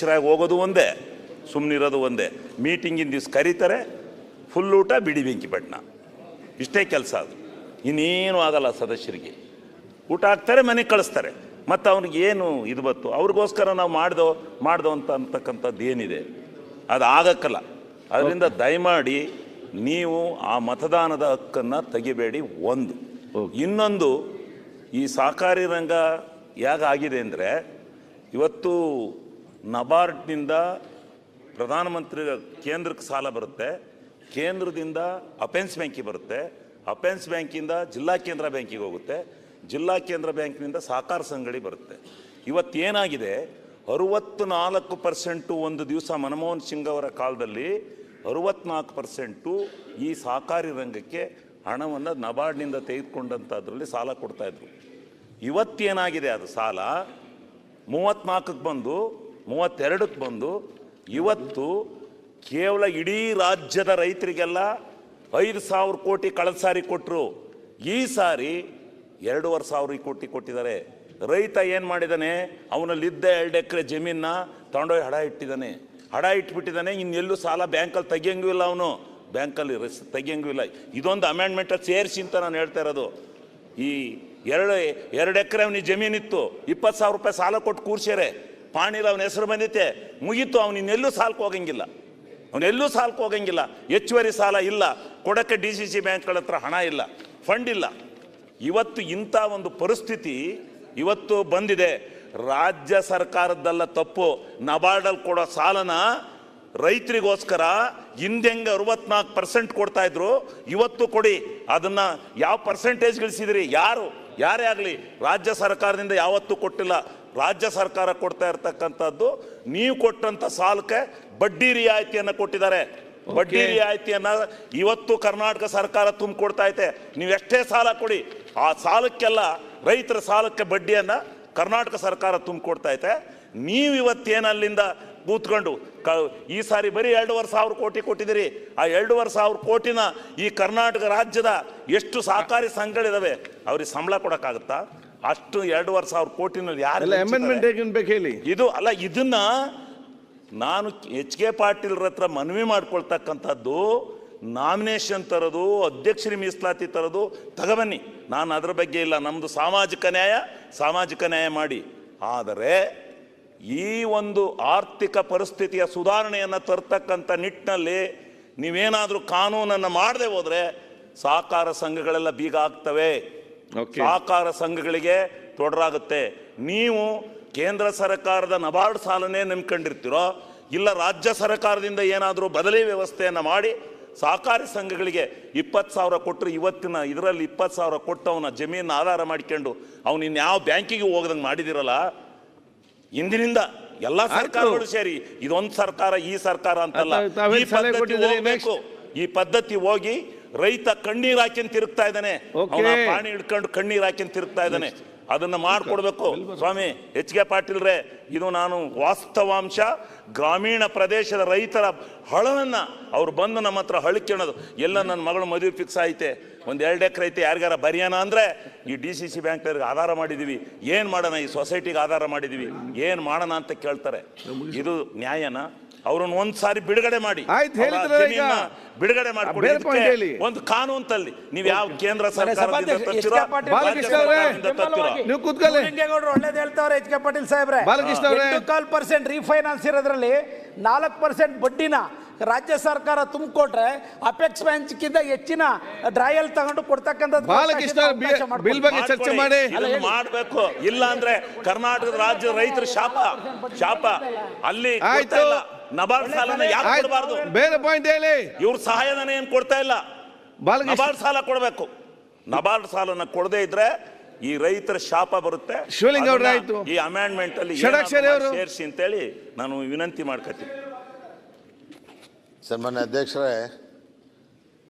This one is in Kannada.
ಸದಸ್ಯರಾಗಿ ಹೋಗೋದು ಒಂದೇ ಸುಮ್ಮನಿರೋದು ಒಂದೇ. ಮೀಟಿಂಗಿನ ದಿವ್ಸ ಕರೀತಾರೆ ಫುಲ್ ಊಟ ಬಿಡಿ ಬೆಂಕಿ ಪಟ್ಟಣ ಇಷ್ಟೇ ಕೆಲಸ ಅದು. ಇನ್ನೇನು ಆಗಲ್ಲ ಸದಸ್ಯರಿಗೆ. ಊಟ ಹಾಕ್ತಾರೆ ಮನೆಗೆ ಕಳಿಸ್ತಾರೆ. ಮತ್ತು ಅವ್ನಿಗೆ ಏನು ಇದು ಬತ್ತು? ಅವ್ರಿಗೋಸ್ಕರ ನಾವು ಮಾಡ್ದೋ ಮಾಡ್ದೋ ಅಂತ ಅಂತಕ್ಕಂಥದ್ದು ಏನಿದೆ? ಅದು ಆಗಕ್ಕಲ್ಲ. ಅದರಿಂದ ದಯಮಾಡಿ ನೀವು ಆ ಮತದಾನದ ಹಕ್ಕನ್ನು ತೆಗಿಬೇಡಿ ಒಂದು. ಇನ್ನೊಂದು ಈ ಸಹಕಾರಿ ರಂಗ ಹೇಗಾಗಿದೆ ಅಂದರೆ ಇವತ್ತು ನಬಾರ್ಡ್ನಿಂದ ಪ್ರಧಾನಮಂತ್ರಿ ಕೇಂದ್ರಕ್ಕೆ ಸಾಲ ಬರುತ್ತೆ, ಕೇಂದ್ರದಿಂದ ಅಪೆನ್ಸ್ ಬ್ಯಾಂಕಿಗೆ ಬರುತ್ತೆ, ಅಪೆನ್ಸ್ ಬ್ಯಾಂಕಿಂದ ಜಿಲ್ಲಾ ಕೇಂದ್ರ ಬ್ಯಾಂಕಿಗೆ ಹೋಗುತ್ತೆ, ಜಿಲ್ಲಾ ಕೇಂದ್ರ ಬ್ಯಾಂಕ್ನಿಂದ ಸಹಕಾರ ಸಂಘಡಿ ಬರುತ್ತೆ. ಇವತ್ತೇನಾಗಿದೆ ಅರುವತ್ತು ನಾಲ್ಕು ಪರ್ಸೆಂಟು ಒಂದು ದಿವಸ ಮನಮೋಹನ್ ಸಿಂಗ್ ಅವರ ಕಾಲದಲ್ಲಿ ಅರುವತ್ನಾಲ್ಕು ಪರ್ಸೆಂಟು ಈ ಸಹಕಾರಿ ರಂಗಕ್ಕೆ ಹಣವನ್ನು ನಬಾರ್ಡ್ನಿಂದ ತೆಗೆದುಕೊಂಡಂಥದ್ರಲ್ಲಿ ಸಾಲ ಕೊಡ್ತಾಯಿದ್ರು ಇವತ್ತೇನಾಗಿದೆ ಅದು ಸಾಲ? ಮೂವತ್ತ್ನಾಲ್ಕಕ್ಕೆ ಬಂದು ಮೂವತ್ತೆರಡಕ್ಕೆ ಬಂದು ಇವತ್ತು ಕೇವಲ ಇಡೀ ರಾಜ್ಯದ ರೈತರಿಗೆಲ್ಲ ಐದು ಸಾವಿರ ಕೋಟಿ ಕಳೆದ ಸಾರಿ ಕೊಟ್ಟರು ಈ ಸಾರಿ ಎರಡೂವರೆ ಸಾವಿರ ಕೋಟಿ ಕೊಟ್ಟಿದ್ದಾರೆ. ರೈತ ಏನು ಮಾಡಿದ್ದಾನೆ? ಅವನಲ್ಲಿದ್ದ ಎರಡು ಎಕರೆ ಜಮೀನ ತಗೊಂಡೋಗಿ ಹಡ ಇಟ್ಟಿದ್ದಾನೆ. ಹಡ ಇಟ್ಬಿಟ್ಟಿದ್ದಾನೆ, ಇನ್ನೆಲ್ಲೂ ಸಾಲ ಬ್ಯಾಂಕಲ್ಲಿ ತೆಗಿಯಂಗೂ ಇಲ್ಲ ಅವನು. ಬ್ಯಾಂಕಲ್ಲಿ ರಿಸ್ ತೆಗಿಯಂಗೂ ಇಲ್ಲ. ಇದೊಂದು ಅಮೆಂಡ್ಮೆಂಟಲ್ಲಿ ಸೇರಿಸಿ ಅಂತ ನಾನು ಹೇಳ್ತಾ ಇರೋದು. ಈ ಎರಡು ಎರಡು ಎಕರೆ ಅವನಿಗೆ ಜಮೀನಿತ್ತು. ಇಪ್ಪತ್ತು ಸಾವಿರ ರೂಪಾಯಿ ಸಾಲ ಕೊಟ್ಟು ಕೂರ್ಸ್ಯಾರೆ. ಪಾಣಿಲ ಅವನ ಹೆಸರು ಬಂದಿದೆ ಮುಗೀತು, ಅವನು ಇನ್ನೆಲ್ಲೂ ಸಾಲಕ್ಕೆ ಹೋಗಂಗಿಲ್ಲ. ಅವನೆಲ್ಲೂ ಸಾಲ್ಕು ಹೋಗಂಗಿಲ್ಲ. ಹೆಚ್ಚುವರಿ ಸಾಲ ಇಲ್ಲ. ಕೊಡಕ್ಕೆ ಡಿ ಸಿ ಸಿ ಬ್ಯಾಂಕ್ಗಳ ಹತ್ರ ಹಣ ಇಲ್ಲ. ಫಂಡ್ ಇಲ್ಲ. ಇವತ್ತು ಇಂಥ ಒಂದು ಪರಿಸ್ಥಿತಿ ಇವತ್ತು ಬಂದಿದೆ. ರಾಜ್ಯ ಸರ್ಕಾರದ್ದೆಲ್ಲ ತಪ್ಪು. ನಬಾರ್ಡಲ್ಲಿ ಕೊಡೋ ಸಾಲನ ರೈತರಿಗೋಸ್ಕರ ಹಿಂದೆಂಗೆ ಅರವತ್ನಾಲ್ಕು ಪರ್ಸೆಂಟ್ ಕೊಡ್ತಾ ಇದ್ರು. ಇವತ್ತು ಕೊಡಿ. ಅದನ್ನು ಯಾವ ಪರ್ಸೆಂಟೇಜ್ ಗಳಿಸಿದ್ರಿ? ಯಾರು? ಯಾರೇ ಆಗಲಿ ರಾಜ್ಯ ಸರ್ಕಾರದಿಂದ ಯಾವತ್ತೂ ಕೊಟ್ಟಿಲ್ಲ. ರಾಜ್ಯ ಸರ್ಕಾರ ಕೊಡ್ತಾ ಇರ್ತಕ್ಕಂಥದ್ದು ನೀವು ಕೊಟ್ಟಂಥ ಸಾಲಕ್ಕೆ ಬಡ್ಡಿ ರಿಯಾಯಿತಿಯನ್ನು ಕೊಟ್ಟಿದ್ದಾರೆ. ಬಡ್ಡಿ ರಿಯಾಯಿತಿಯನ್ನ ಇವತ್ತು ಕರ್ನಾಟಕ ಸರ್ಕಾರ ತುಂಬಿಕೊಡ್ತಾ ಐತೆ. ನೀವು ಎಷ್ಟೇ ಸಾಲ ಕೊಡಿ ಆ ಸಾಲಕ್ಕೆಲ್ಲ ರೈತರ ಸಾಲಕ್ಕೆ ಬಡ್ಡಿಯನ್ನ ಕರ್ನಾಟಕ ಸರ್ಕಾರ ತುಂಬಿಕೊಡ್ತಾ ಐತೆ. ನೀವು ಇವತ್ತೇನು ಅಲ್ಲಿಂದ ಕೂತ್ಕೊಂಡು ಕ ಈ ಸಾರಿ ಬರೀ ಎರಡೂವರೆ ಸಾವಿರ ಕೋಟಿ ಕೊಟ್ಟಿದ್ದೀರಿ. ಆ ಎರಡೂವರೆ ಸಾವಿರ ಕೋಟಿನ ಈ ಕರ್ನಾಟಕ ರಾಜ್ಯದ ಎಷ್ಟು ಸಹಕಾರಿ ಸಂಘಗಳಿದಾವೆ ಅವ್ರಿಗೆ ಸಂಬಳ ಕೊಡೋಕ್ಕಾಗುತ್ತಾ? ಅಷ್ಟು ಎರಡೂವರೆ ಸಾವಿರ ಕೋಟಿನಲ್ಲಿ ಯಾರು ಎಲ್ಲ ಹಂಚ್ತಾರೆ? ಅಮೆಂಡ್ಮೆಂಟ್ ಹೇಗೆ ಬೇಕು ಹೇಳಿ? ಇದು ಅಲ್ಲ ಇದನ್ನ ನಾನು ಎಚ್ ಕೆ ಪಾಟೀಲ್ರ ಹತ್ರ ಮನವಿ ಮಾಡ್ಕೊಳ್ತಕ್ಕಂಥದ್ದು ನಾಮಿನೇಷನ್ ತರೋದು ಅಧ್ಯಕ್ಷರಿ ಮೀಸಲಾತಿ ತರೋದು ತಗಬನ್ನಿ ನಾನು ಅದರ ಬಗ್ಗೆ ಇಲ್ಲ ನಮ್ಮದು ಸಾಮಾಜಿಕ ನ್ಯಾಯ ಸಾಮಾಜಿಕ ನ್ಯಾಯ ಮಾಡಿ. ಆದರೆ ಈ ಒಂದು ಆರ್ಥಿಕ ಪರಿಸ್ಥಿತಿಯ ಸುಧಾರಣೆಯನ್ನು ತರ್ತಕ್ಕಂಥ ನಿಟ್ಟಿನಲ್ಲಿ ನೀವೇನಾದರೂ ಕಾನೂನನ್ನು ಮಾಡದೆ ಹೋದರೆ ಸಹಕಾರ ಸಂಘಗಳೆಲ್ಲ ಬೀಗ ಆಗ್ತವೆ. ಸಹಕಾರ ಸಂಘಗಳಿಗೆ ತೊಡರಾಗುತ್ತೆ. ನೀವು ಕೇಂದ್ರ ಸರ್ಕಾರದ ನಬಾರ್ಡ್ ಸಾಲನೇ ನಂಬ್ಕೊಂಡಿರ್ತೀರೋ ಇಲ್ಲ ರಾಜ್ಯ ಸರ್ಕಾರದಿಂದ ಏನಾದರೂ ಬದಲಿ ವ್ಯವಸ್ಥೆಯನ್ನು ಮಾಡಿ ಸಹಕಾರಿ ಸಂಘಗಳಿಗೆ ಇಪ್ಪತ್ತು ಸಾವಿರ ಕೊಟ್ಟರೆ ಇವತ್ತಿನ ಇದರಲ್ಲಿ ಇಪ್ಪತ್ತು ಸಾವಿರ ಕೊಟ್ಟು ಅವನ ಜಮೀನು ಆಧಾರ ಮಾಡ್ಕೊಂಡು ಅವನು ಇನ್ಯಾವ ಬ್ಯಾಂಕಿಗೆ ಹೋಗದಂಗೆ ಮಾಡಿದಿರಲ್ಲ? ಇಂದಿನಿಂದ ಎಲ್ಲ ಸರ್ಕಾರಗಳು ಸೇರಿ ಇದೊಂದು ಸರ್ಕಾರ ಈ ಸರ್ಕಾರ ಅಂತಲ್ಲ. ಈ ಪದ್ಧತಿ ಹೋಗಿ ರೈತ ಕಣ್ಣೀರ್ ಹಾಕಿಂತ ತಿರುಗ್ತಾ ಇದ್ದಾನೆ. ಪಾಣಿ ಹಿಡ್ಕೊಂಡು ಕಣ್ಣೀರ್ ಹಾಕಿಂತ ತಿರುಗ್ತಾ ಇದ್ದಾನೆ. ಅದನ್ನ ಮಾಡ್ಕೊಡ್ಬೇಕು. ಸ್ವಾಮಿ ಎಚ್ ಕೆ ಪಾಟೀಲ್ರೇ ಇದು ನಾನು ವಾಸ್ತವಾಂಶ. ಗ್ರಾಮೀಣ ಪ್ರದೇಶದ ರೈತರ ಹಳವನ್ನ ಅವ್ರು ಬಂದು ನಮ್ಮ ಹತ್ರ ಹಳಿಕೊಳ್ಳೋದು ಎಲ್ಲ ನನ್ನ ಮಗಳು ಮದುವೆ ಫಿಕ್ಸ್ ಐತೆ ಒಂದು ಎರಡು ಎಕರೆ ಐತೆ. ಯಾರಿಗಾರ ಬರಿಯಾನ ಅಂದ್ರೆ ಈ ಡಿ ಸಿ ಸಿ ಬ್ಯಾಂಕ್ನವ್ರಿಗೆ ಆಧಾರ ಮಾಡಿದೀವಿ. ಏನ್ ಮಾಡೋಣ? ಈ ಸೊಸೈಟಿಗೆ ಆಧಾರ ಮಾಡಿದೀವಿ. ಏನ್ ಮಾಡೋಣ ಅಂತ ಕೇಳ್ತಾರೆ. ಇದು ನ್ಯಾಯನ? ಅವ್ರನ್ನ ಒಂದ್ ಸಾರಿ ಬಿಡುಗಡೆ ಮಾಡಿ. ಆಯ್ತು, ಅವ್ರ ಈಗ. ಬಿಡುಗಡೆ ಮಾಡಿಕೊಡಿ. ಬೇರೆ point ಹೇಳಿ. ಒಂದು ಕಾನೂನು ತಲ್ಲಿ ನೀವು ಯಾವ ಕೇಂದ್ರ ಸರ್ಕಾರದಿಂದ ಸಭಾಧ್ಯಕ್ಷ ತರ್ತೀರೋ ಎಸ್ ಕೆ ಪಾಟೀಲ್ ರಾಜ್ಯ ಬಾಲಕೃಷ್ಣ ಅವರೇ, ಸರ್ಕಾರದಿಂದ ತರ್ತೀರೋ? ನೀವು ಕೂತ್ಕೊಳ್ಳಿ. ಲಿಂಗೇಗೌಡರು ಒಳ್ಳೇದು ಹೇಳ್ತಾವ್ರೆ ಎಚ್ ಕೆ ಪಾಟೀಲ್ ಸಾಹೇಬ್ರೆ. ಬಾಲಕೃಷ್ಣ ಅವರೇ. ಎಂಟು ಕಾಲ್ ಪರ್ಸೆಂಟ್ ರೀಫೈನಾನ್ಸ್ ಇರೋದ್ರಲ್ಲಿ ನಾಲ್ಕು ಪರ್ಸೆಂಟ್ ಬಡ್ಡಿನ ರಾಜ್ಯ ಸರ್ಕಾರ ತುಂಬಿಕೊಟ್ರೆ ಅಪೆಕ್ಸ್ ಬ್ಯಾಂಕ್ಕಿಂತ ಹೆಚ್ಚಿನ ಡ್ರಾಯಲ್ ತಗೊಂಡು ಕೊಡ್ತಕ್ಕಂಥದ್ದು ಬಾಲಕೃಷ್ಣ ಅವ್ರು ಬಿ- ಅವಕಾಶ ಮಾಡ್ಕೊಡಿ. ಬಿಲ್ ಬಗ್ಗೆ ಚರ್ಚೆ ಮಾಡಿ. ಇದನ್ನ ಮಾಡ್ಬೇಕು. ಇಲ್ಲ ಅಂದ್ರೆ ಕರ್ನಾಟಕದ ರಾಜ್ಯ ರೈತರ ಶಾಪ. ಶಾಪ. ಅಲ್ಲಿ ಆಯ್ತು. ನಬಾರ್ಡ್ ಸಾಲನ ಯಾಕೆ ಕೊಡಬಾರದು? ಬೇರೆ ಪಾಯಿಂಟ್ ಹೇಳಿ. ಇವ್ರ ಸಹಾಯಧನ ಏನು ಕೊಡ್ತಾ ಇಲ್ಲ? ನಬಾರ್ಡ್ ಸಾಲ ಕೊಡಬೇಕು. ನಬಾರ್ಡ್ ಸಾಲನ ಕೊಡದೇ ಇದ್ರೆ ಈ ರೈತರ ಶಾಪ ಬರುತ್ತೆ. ಶಿವಲಿಂಗ ಆಯ್ತು. ಈ ಅಮೆಂಡ್ಮೆಂಟ್ ಅಲ್ಲಿ. ಸೇರಿಸಿ ಅಂತೇಳಿ ನಾನು ವಿನಂತಿ ಮಾಡ್ಕೊತೀನಿ ಸನ್ಮಾನ್ಯ ಅಧ್ಯಕ್ಷರೇ